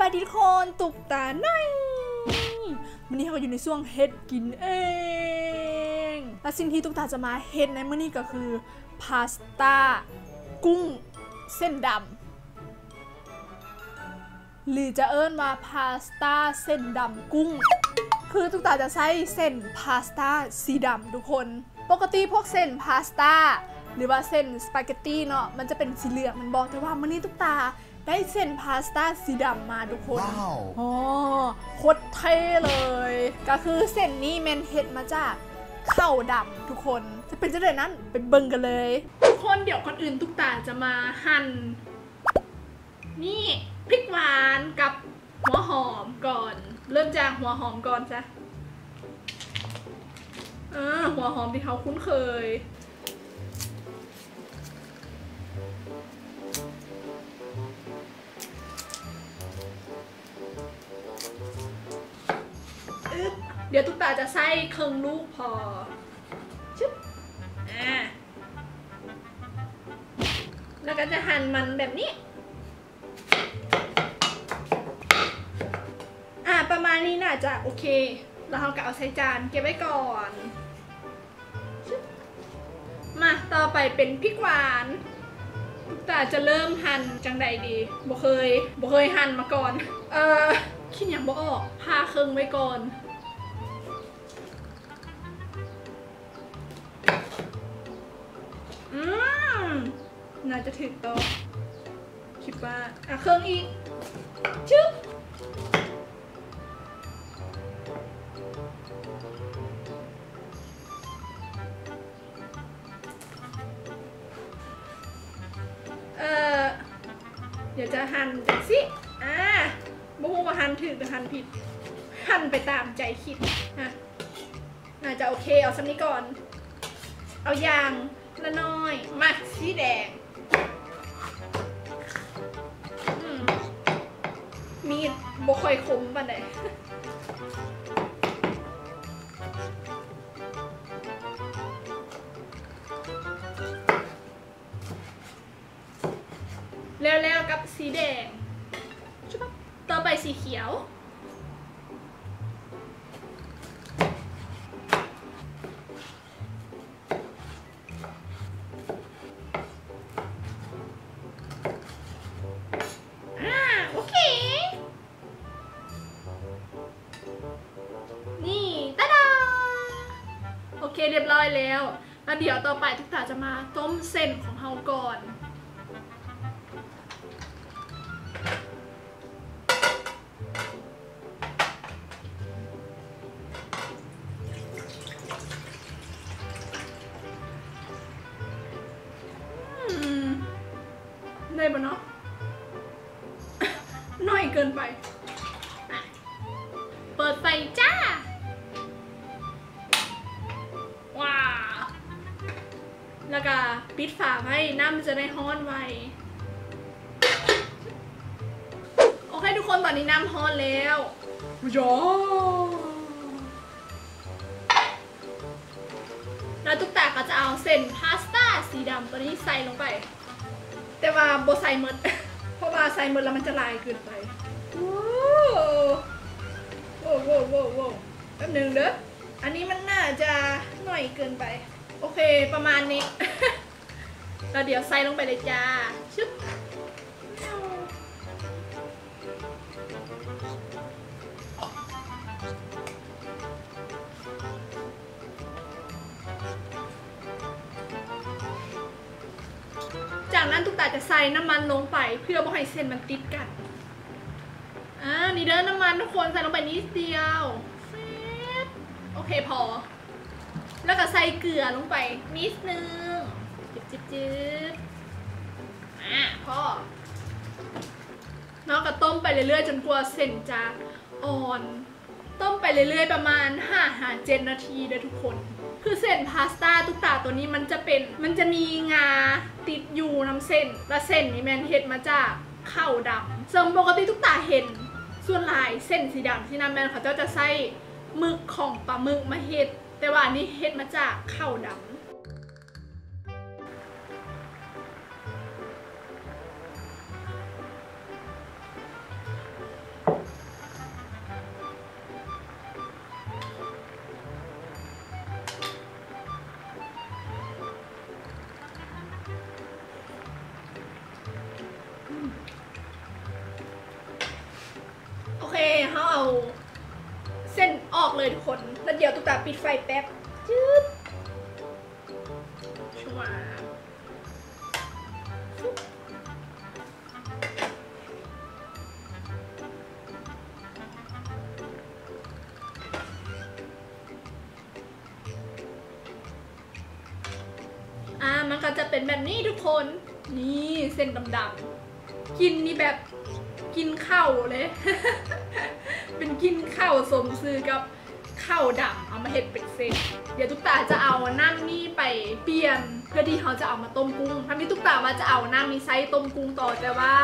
บายดีทุกคนตุกตาหน่อยวันนี้เราอยู่ในช่วงเฮ็ดกินเองและสิ่งที่ตุกตาจะมาเฮ็ดในมื้อนี้ก็คือพาสต้ากุ้งเส้นดำหรือจะเอิ้นว่าพาสต้าเส้นดำกุ้ง คือตุกตาจะใช้เส้นพาสต้าสีดำทุกคน ปกติพวกเส้นพาสต้า หรือว่าเส้นสปาเกตตี้เนาะมันจะเป็นสีเหลืองมันบอกแต่ว่ามื้อนี้ตุกตาได้เส้นพาสต้าสีดำมาทุกคนว้าวอ๋อโคตรเท่เลย ก็คือเส้นนี้แมนเฮ็ดมาจากข้าวดำทุกคน จะเป็นจะได้นั้นไปเบิ่งกันเลยทุกคนเดี๋ยวคนอื่นทุกตาจะมาหั่นนี่พริกหวานกับหัวหอมก่อน เริ่มจากหัวหอมก่อนจ้ะอ่าหัวหอมที่เขาคุ้นเคย ดี๋ยวตุ๊กตาจะใส่เครื่องลูกพอชึบอ่าแล้วก็จะหั่นมันแบบนี้ อ่าประมาณนี้น่าจะโอเคแล้วเราก็เอาใส่จานเก็บไว้ก่อน มาต่อไปเป็นพริกหวานตุ๊กตาจะเริ่มหั่นจังใดดีบ่เคยบ่เคยหั่นมาก่อน เออคิดอย่างบ่ออกพาเครื่องไว้ก่อน อืมน่าจะถึงโตะคิดว่าอะเครื่องอีก ชึบเอ่อ เดี๋ยวจะหั่นจังสิ อ่าบ่ฮู้ว่าหั่นถูกหรือหั่นผิด หั่นไปตามใจคิดนะน่าจะโอเคเอาสักนี้ก่อน เอายาง ละน้อย มาสีแดงอืมมีดบ่ค่อยคมปานใด แล้วเดี๋ยวต่อไปทุกตาจะมาต้มเส้นของเราก่อน ได้ปะเนาะ น้อยเกินไป ได้ฮ้อนไว โอเคทุกคนตอนนี้น้ำฮ้อนแล้วยอแล้วตุ๊กตาก็จะเอาเส้นพาสต้าสีดำตัวนี้ใส่ลงไป แต่ว่าโบใส่หมดเพราะว่าใส่หมดแล้วมันจะลายเกินไปว้าวโว้วโว้วโว้วแป๊บหนึงเด้อ อันนี้มันน่าจะหน่อยเกินไป โอเคประมาณนี้ แล้วเดี๋ยวใส่ลงไปเลยจ้าชึบจากนั้นตุ๊กตาจะใส่น้ำมันลงไปเพื่อไม่ให้เส้นมันติดกัน อ่า นี่เด้อน้ำมันทุกคนใส่ลงไปนิดเดียวโอเคพอ แล้วก็ใส่เกลือลงไปนิดนึง จิบจิบจิบอะพอแล้วก็ต้มไปเรื่อยๆ จนกว่าเส้นจะอ่อน ต้มไปเรื่อยๆ ประมาณ5หา7นาทีเด้อทุกคน คือเส้นพาสต้าตุ๊กตาตัวนี้มันจะเป็น มันจะมีงาติดอยู่น้ำเส้น และเส้นนี่แมนเฮ็ดมาจากข้าวดำซึ่งปกติตุ๊กตาเห็น ส่วนลายเส้นสีดำที่นั่นแมนเขาเจ้าจะใส่หมึกของปลาหมึกมาเฮ็ด แต่ว่าอันนี้เฮ็ดมาจากข้าวดำ เขาเอาเส้นออกเลยทุกคน แล้วเดี๋ยวตุ๊กตาปิดไฟแป๊บจืดชัวร์อ่ามันก็จะเป็นแบบนี้ทุกคน นี่เส้นดำๆกินนี่แบบ กินข้าวเลย เป็นกินข้าวสมซื้อกับข้าวดำเอามาเห็ดเป็นเส้นเดี๋ยวตุ๊กตาจะเอาน้ำนี่ไปเปลี่ยนเพื่อที่เขาจะเอามาต้มกุ้งถ้ามีตุ๊กตาว่าจะเอาน้ำมีไซส์ต้มกุ้งต่อแต่ว่า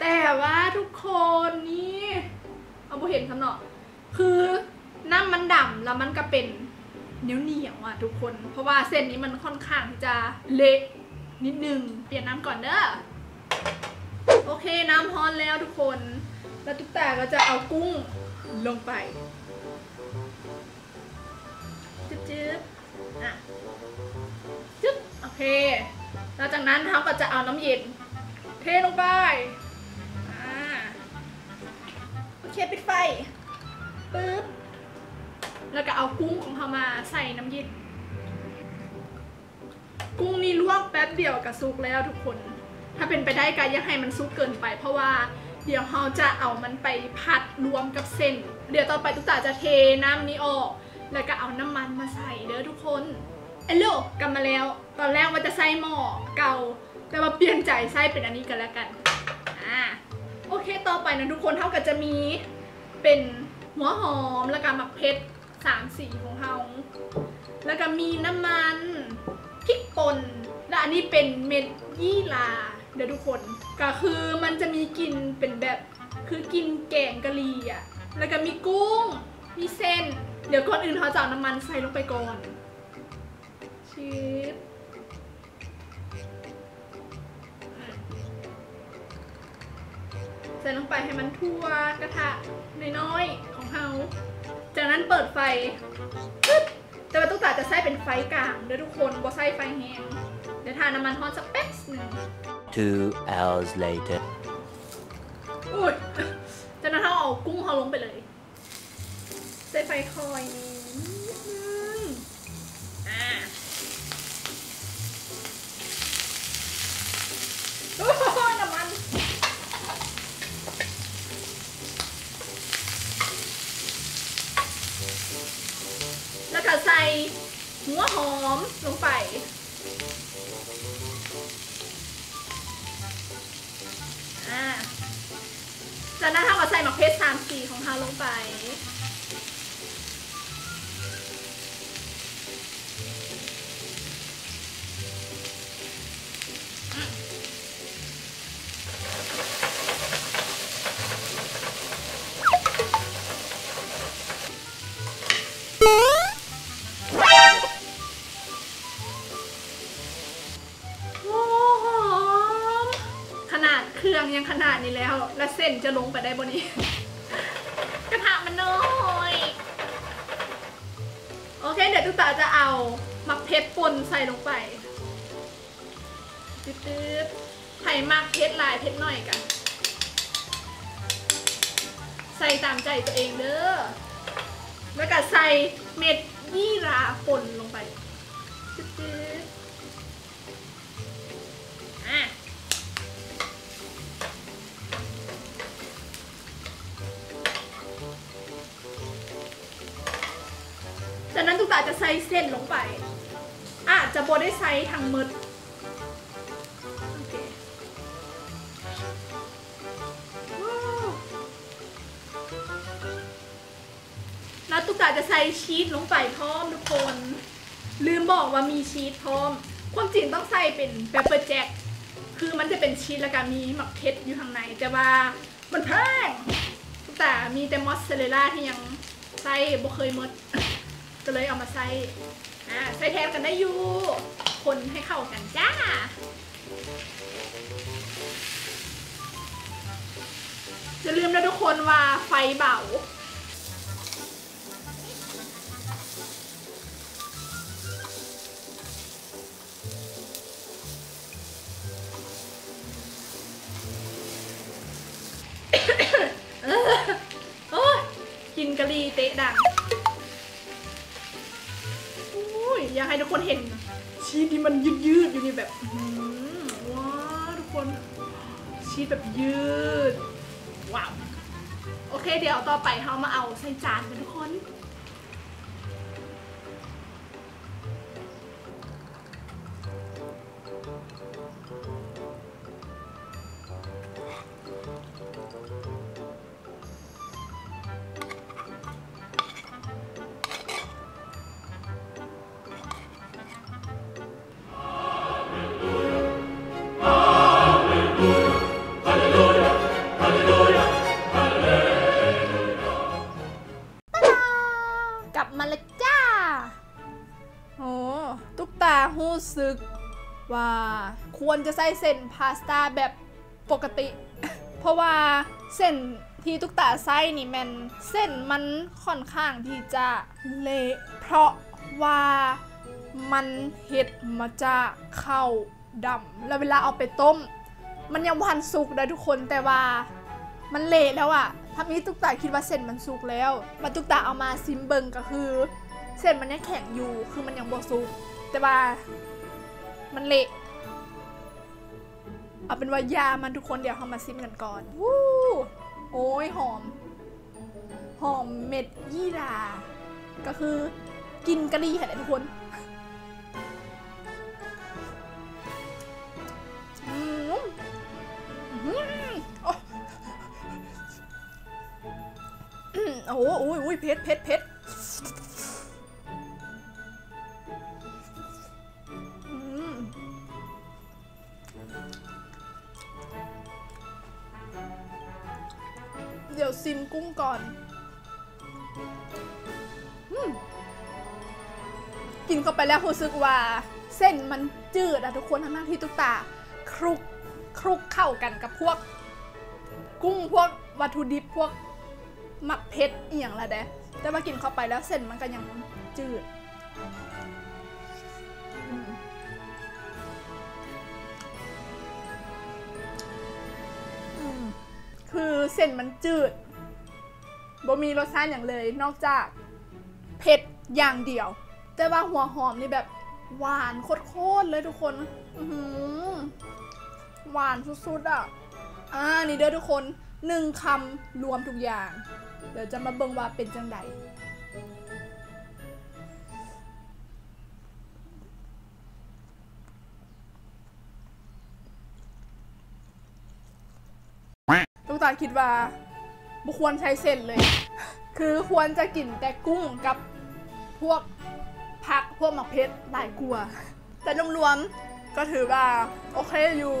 แต่ว่าทุกคนนี่เอาบ่เห็นคำเนาะคือน้ำมันดำแล้วมันก็เป็นเหนียวเหนียวๆอะทุกคน เพราะว่าเส้นนี้มันค่อนข้างจะเละนิดนึง เปลี่ยนน้ำก่อนเด้อ โอเคน้ำร้อนแล้วทุกคน แล้วตุ๊กตาก็จะเอากุ้งลงไปจึ๊บจึ๊บอะจึ๊บโอเคแล้วจากนั้นเขาก็จะเอาน้ำเย็น เทลงไปอ่าโอเคปิดไฟปึ๊บแล้วก็เอากุ้งของเขามาใส่น้ำเย็นกุ้งนี่ลวกแป๊บเดียวกับซุกแล้วทุกคน ถ้าเป็นไปได้ก็อย่าให้มันซุกเกินไป เพราะว่าเดี๋ยวเราจะเอามันไปผัดรวมกับเส้น เดี๋ยวต่อไปตุ๊กตาจะเทน้ำนี้ออก แล้วก็เอาน้ำมันมาใส่เด้อทุกคนเอลโลกลับมาแล้ว ตอนแรกว่าจะใส่หม้อเก่า แต่ว่าเปลี่ยนใจใส่เป็นอันนี้กันแล้วกันอ่าโอเคต่อไปนะทุกคนเท่ากับจะมีเป็นหัวหอมแล้วก็หมักเพชรสามสีของเขาแล้วก็มีน้ำมันพริกป่นและอันนี้เป็นเม็ดยี่หรา เดี๋ยวทุกคนก็คือมันจะมีกลิ่นเป็นแบบคือกินแกงกะหรี่อะแล้วก็มีกุ้ง มีเส้น เดี๋ยวก่อนอื่นเขาจะเอาน้ำมันใส่ลงไปก่อนชิปใส่ลงไปให้มันทั่วกระทะน้อยๆของเขาจากนั้นเปิดไฟปึ๊บแต่ว่าตุ๊กตาจะใส่เป็นไฟกลางเดี๋ยวทุกคนบ่ใส่ไฟแห้งเดี๋ยวทาน้ำมันฮอตสักแป๊บหนึ่ง Two hours later. อุ้ยจากนั้นเราเอากุ้งเขาลงไปเลยใส่ไฟคอยนิดนึงอ่าโอ้โหน้ำมันแล้วก็ใส่หัวหอมลงไป จากนั้นเราก็ใส่หมักเพชรสามสีของเราลงไป รื่องยังขนาดนี้แล้ว แล้วเส้นจะลงไปได้บนนี้ กระทะมันน้อยโอเค เดี๋ยวตุ๊ตาจะเอามักเพชรป่นใส่ลงไปตึ๊ดๆไผ่มักเพชรลายเพชรหน่อยกัน ใส่ตามใจตัวเองเด้อแล้วก็ใส่เม็ดยี่ราป่นลงไปตึ๊ดๆ ตุ่กตาจะใส่เส้นลงไป อาจจะโบได้ใส่ทั้งหมดแล้วตุ๊กตาจะใส่ชีสลงไปพร้อมทุกคน ลืมบอกว่ามีชีสพร้อม ความจริงต้องใส่เป็นเปปเปอร์แจ็คคือมันจะเป็นชีสแล้วก็มีหมักเพชรอยู่ข้างในแต่ว่ามันแพงแต่มีแต่มอสซาเรลล่าที่ยังใส่บ่เคยมด ก็เลยเอามาใส่อ่าใส่แทนกันได้อยู่ คนให้เข้ากันจ้าอย่าลืมนะทุกคนว่าไฟเบา ที่มันยืดยืดๆอยู่นี่แบบว้าทุกคนชีสแบบยืดว้าวโอเคเดี๋ยวต่อไปเรามาเอาใส่จานกันทุกคน จะใส่เส้นพาสต้าแบบปกติ เพราะว่าเส้นที่ตุ๊กตาไส้นี่แมันเส้นมันค่อนข้างที่จะเละเพราะว่ามันเห็ดมาจากข้าวดำแล้วเวลาเอาไปต้ม มันยังพันสุกนะทุกคนแต่ว่ามันเละแล้วอะถ้ามีตุ๊กตาคิดว่าเส้นมันสุกแล้วมาตุ๊กตาเอามาซิมเบิงก็คือ เส้นมันยังแข็งอยู่คือมันยังบ่สุกแต่ว่ามันเละ เอาเป็นว่ายามันทุกคนเดี๋ยวเรามาซิมกันก่อนวู้โอ้ยหอม หอมเม็ดยี่หราก็คือกินกะหรี่ค่ะทุกคนอืมอืมโอ้อืมโอ้โหโอ้ยโอ้ยเผ็ดเผ็ดเผ็ด ดี๋ยวซิมกุ้งก่อนกินเข้าไปแล้วรู้สึกว่า เส้นมันจืดอะทุกคนทั้งหน้าที่ตุกตาคลุกคลุกเข้ากันกับพวก กุ้งพวกวัตถุดิบพวกมักเผ็ดอหย่างละเด้แต่ว่ากินเข้าไปแล้วเส้นมันก็ยังจืด คือเส้นมันจืดบ่มีรสชาติอย่างเลย นอกจากเผ็ดอย่างเดียว แต่ว่าหัวหอมนี่แบบหวานโคตรเลยทุกคนอือหือหวานสุดๆอะ อ่า นี่เด้อทุกคนหนึ่งคำรวมทุกอย่าง เดี๋ยวจะมาเบิ่งว่าเป็นจังใด ตาคิดว่าบุควรใช้เส้นเลย คือควรจะกินแต่กุ้งกับพวกผักพวกหมักเพชรหลายกลัว แต่รวมๆก็ถือว่าโอเคอยู่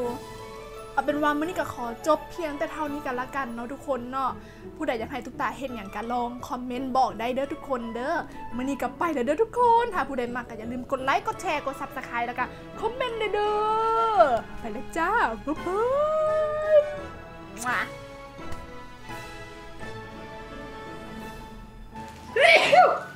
เอาเป็นว่ามื่อนี้ก็ขอจบเพียงแต่เท่านี้กันละกันเนาะทุกคนเนาะผู้ใดอยากให้ทุกตาเห็นอย่างกันลองคอมเมนต์บอกได้เด้อทุกคนเด้อมื่อนี้ก็ไปแล้วเด้อทุกคนถ้าผู้ใดมากก็อย่าลืมกดไลค์กดแชร์กดซับสไครต์แล้วก็คอมเมนต์เด้อไปแล้วจ้าบ๊ายบาย Ew!